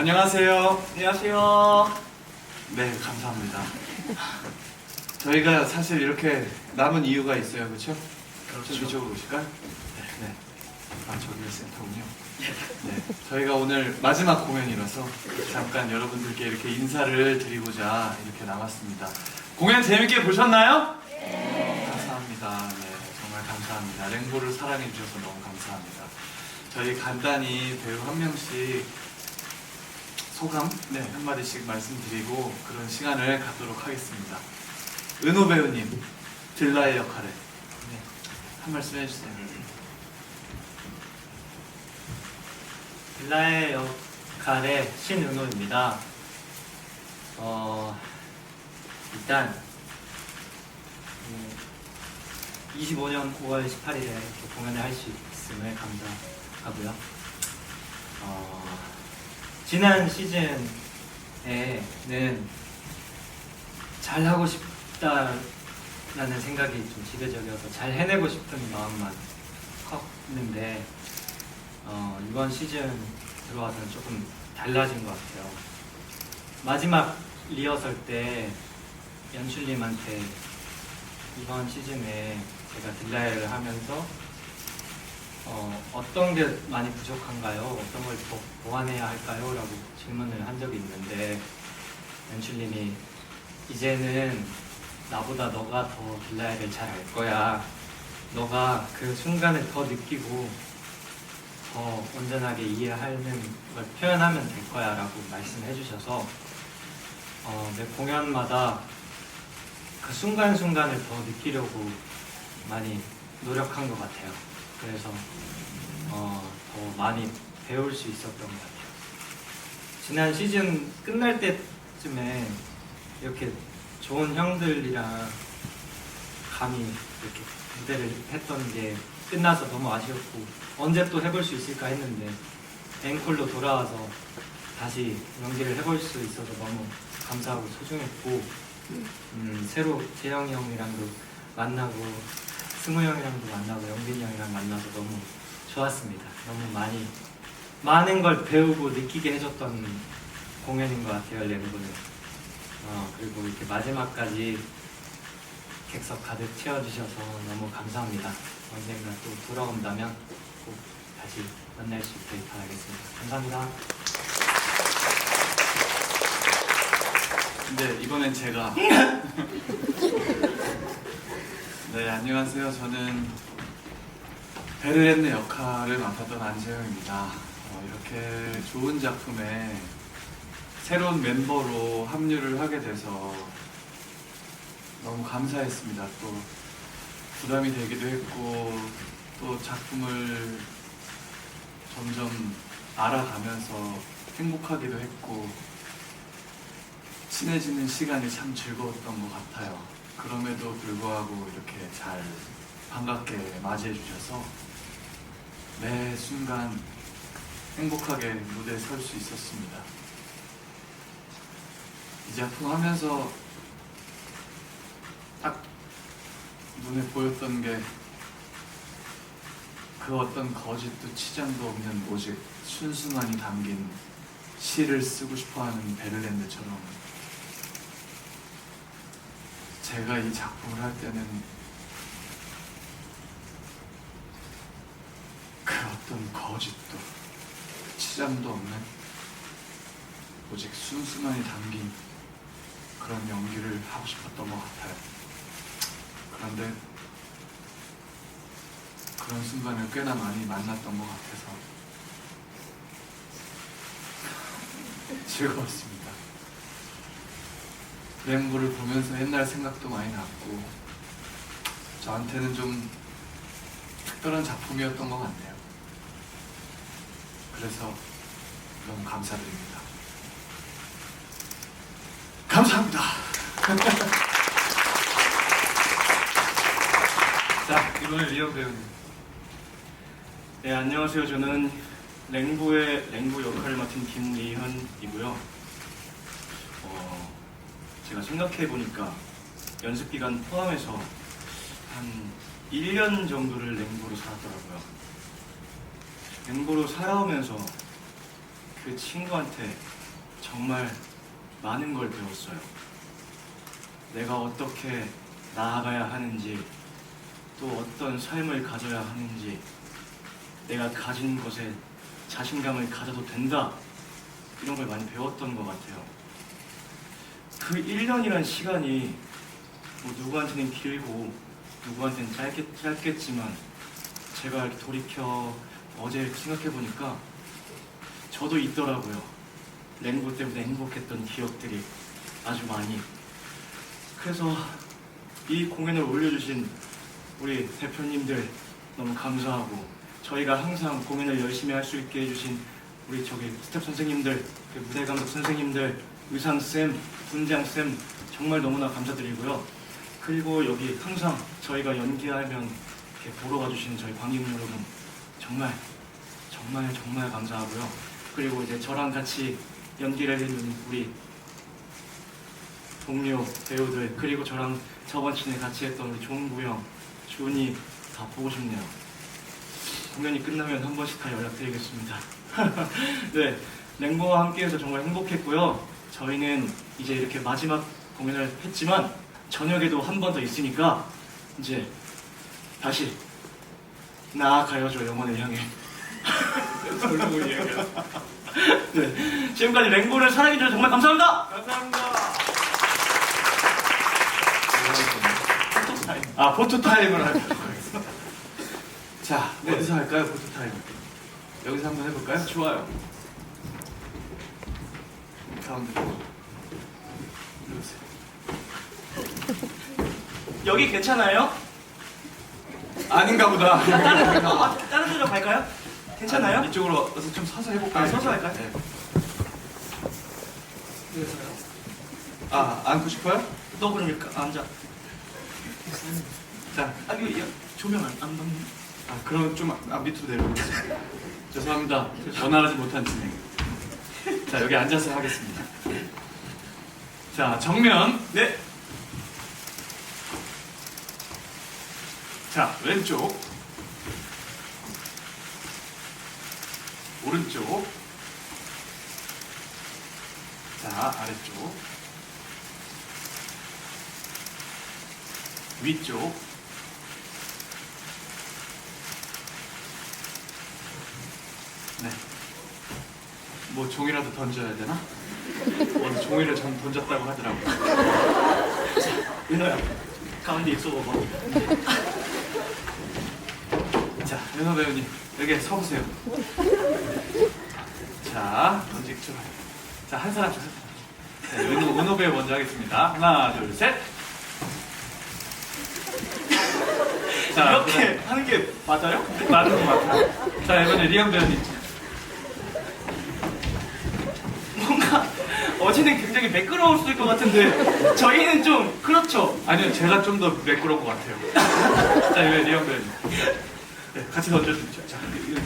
안녕하세요. 안녕하세요. 네, 감사합니다. 저희가 사실 이렇게 남은 이유가 있어요, 그렇죠? 좀 이쪽으로 오실까요? 네, 네. 아, 저기가 센터군요. 네, 저희가 오늘 마지막 공연이라서 잠깐 여러분들께 이렇게 인사를 드리고자 이렇게 나왔습니다. 공연 재밌게 보셨나요? 네. 감사합니다. 네, 정말 감사합니다. 랭보를 사랑해 주셔서 너무 감사합니다. 저희 간단히 배우 한 명씩 소감 네 한마디씩 말씀드리고 그런 시간을 갖도록 하겠습니다. 은호 배우님 딜라의 역할에 네, 한 말씀 해주세요. 빌라의 역할의 신은호입니다. 어, 일단 음, 25년 5월 18일에 이렇게 공연을 할 수 있음을 감사하고요. 어, 지난 시즌에는 잘 하고 싶다라는 생각이 좀 지배적이어서 잘 해내고 싶은 마음만 컸는데 어, 이번 시즌 들어와서는 조금 달라진 것 같아요. 마지막 리허설 때 연출님한테 이번 시즌에 제가 딜라이를 하면서 어, 어떤 게 많이 부족한가요? 어떤 걸 더 보완해야 할까요? 라고 질문을 한 적이 있는데 연출님이 이제는 나보다 너가 더 딜라이를 잘 알 거야. 너가 그 순간을 더 느끼고 더 온전하게 이해하는 걸 표현하면 될 거야 라고 말씀해 주셔서 어, 매 공연마다 그 순간순간을 더 느끼려고 많이 노력한 것 같아요. 그래서 어, 더 많이 배울 수 있었던 것 같아요. 지난 시즌 끝날 때쯤에 이렇게 좋은 형들이랑 감히 이렇게 무대를 했던 게 끝나서 너무 아쉬웠고 언제 또 해볼 수 있을까 했는데 앵콜로 돌아와서 다시 연기를 해볼 수 있어서 너무 감사하고 소중했고 음, 새로 재영이 형이랑도 만나고 승우 형이랑도 만나고 영빈이 형이랑 만나서 너무 좋았습니다. 너무 많이 많은 걸 배우고 느끼게 해줬던 공연인 것 같아요 램브는. 어, 그리고 이렇게 마지막까지 객석 가득 채워주셔서 너무 감사합니다. 언젠가 또 돌아온다면 꼭 다시 만날 수 있길 바라겠습니다. 감사합니다. 근데 이번엔 제가 네 안녕하세요. 저는 베르렌네 역할을 맡았던 안재영입니다. 어, 이렇게 좋은 작품에 새로운 멤버로 합류를 하게 돼서 너무 감사했습니다. 또 부담이 되기도 했고 또 작품을 점점 알아가면서 행복하기도 했고 친해지는 시간이 참 즐거웠던 것 같아요. 그럼에도 불구하고 이렇게 잘 반갑게 맞이해 주셔서 매 순간 행복하게 무대에 설 수 있었습니다. 이 작품 하면서 딱 눈에 보였던 게 그 어떤 거짓도 치장도 없는 오직 순수만이 담긴 시를 쓰고 싶어하는 베를랜드처럼 제가 이 작품을 할 때는 그 어떤 거짓도 치장도 없는 오직 순수만이 담긴 그런 연기를 하고 싶었던 것 같아요. 그런데 그런 순간을 꽤나 많이 만났던 것 같아서 즐거웠습니다. 램보를 보면서 옛날 생각도 많이 났고 저한테는 좀 특별한 작품이었던 것 같네요. 그래서 너무 감사드립니다. 감사합니다. 자 이번에 리오 배우님. 네, 안녕하세요. 저는 랭보의 랭보 역할을 맡은 김리현이고요. 어, 제가 생각해 보니까 연습 기간 포함해서 한 1년 정도를 랭보로 살았더라고요. 랭보로 살아오면서 그 친구한테 정말 많은 걸 배웠어요. 내가 어떻게 나아가야 하는지, 또 어떤 삶을 가져야 하는지, 내가 가진 것에 자신감을 가져도 된다. 이런 걸 많이 배웠던 것 같아요. 그 1년이란 시간이 뭐 누구한테는 길고 누구한테는 짧겠, 짧겠지만 제가 이렇게 돌이켜 어제 이렇게 생각해 보니까 저도 있더라고요. 랭고 때문에 행복했던 기억들이 아주 많이. 그래서 이 공연을 올려주신 우리 대표님들 너무 감사하고 저희가 항상 공연을 열심히 할 수 있게 해주신 우리 저기 스텝 선생님들, 그 무대 감독 선생님들, 의상 쌤, 분장 쌤 정말 너무나 감사드리고요. 그리고 여기 항상 저희가 연기하면 이렇게 보러 와주시는 저희 관객 여러분 정말 정말 정말 감사하고요. 그리고 이제 저랑 같이 연기를 해주는 우리 동료 배우들 그리고 저랑 저번 씬에 같이 했던 우리 종구 형, 준이 다 보고 싶네요. 공연이 끝나면 한 번씩 다 연락드리겠습니다. 네, 랭보와 함께해서 정말 행복했고요. 저희는 이제 이렇게 마지막 공연을 했지만 저녁에도 한 번 더 있으니까 이제 다시 나아가요죠 영원을 향해. 설명을 이야기해. 네, 지금까지 랭보를 사랑해주셔서 정말 감사합니다. 감사합니다. 타임. 아 포토 타임을 하도록 하겠습니다. 자 네. 어디서 할까요 포토 타임? 여기서 한번 해볼까요? 좋아요. 가운데로 이러세요. 여기 괜찮아요? 아닌가 보다. 다른 아, 다른 데로 갈까요? 괜찮아요? 이쪽으로 와서 좀 서서 해볼까요? 아, 서서 할까요? 네. 아 앉고 싶어요? 너 그럼 이렇게 앉아. 자, 아 이거 야, 조명 안, 안 받는. 아, 그럼 좀 아, 밑으로 내려오겠습니다. 죄송합니다. 원활하지 못한 진행. 자, 여기 앉아서 하겠습니다. 자, 정면. 네. 자, 왼쪽. 오른쪽. 자, 아래쪽. 위쪽. 뭐 종이라도 던져야 되나? 어디 종이를 전 던졌다고 하더라고요. 윤호야 가운데 있어 봐봐. 자, 윤호 배우님 여기 서보세요. 자, 던지기 좀. 자, 한 사람 씩 자, 윤호, 윤호 배우 먼저 하겠습니다. 하나, 둘, 셋. 자, 이렇게 하는 게 맞아요? 맞는 것 같아요. 자, 이번에 리안 배우님. 뭔가 어제는 굉장히 매끄러웠을 것 같은데 저희는 좀 그렇죠. 아니요, 제가 좀 더 매끄러운 것 같아요. 자, 이번에 리안 배우님. 네, 같이 던져주시죠. 자,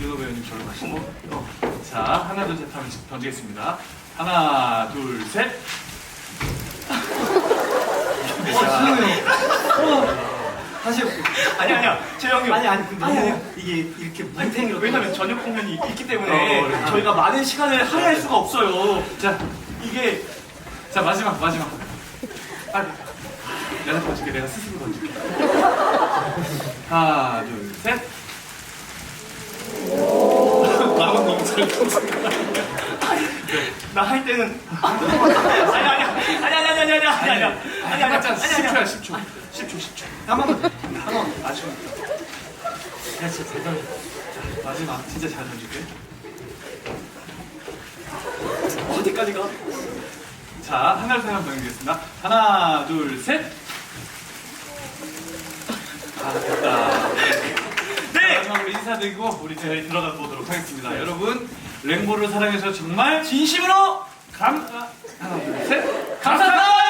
윤호 배우님 저로 가시고. 어. 자, 하나, 둘, 셋 하면 던지겠습니다. 하나, 둘, 셋. 다시 해볼게요. 아니 아니야 재영이 형. 아니, 아니, 근데 아니, 아니야. 이게 이렇게 아니, 뭉탱이로 왜냐면 저녁 공연이 있기 때문에 어, 그래. 저희가 많은 시간을 할애할 수가 없어요. 자, 이게 자 마지막 마지막. 빨리. 내가 던질게 내가 스스로 던질게. 하나 둘셋. 나만 너무 잘 던진다 나 할 때는. 아니 아니 아니 아니 아니 아니 아니 아니 아니 아니 아니 해봤자 아니 10초야 10초. 10초 10초. 한번 더. 한번 아쉬워 야 진짜 대단해. 마지막. 진짜 잘 던질게 어디까지 가? 자 하나를 생각 보내드리겠습니다 하나 둘 셋 아 됐다 네 마지막으로 인사드리고 우리 저희 들어가 보도록 하겠습니다 여러분 랭보를 사랑해주셔서 정말 진심으로 감 하나. 감사합니다. 감사합니다. 감사합니다.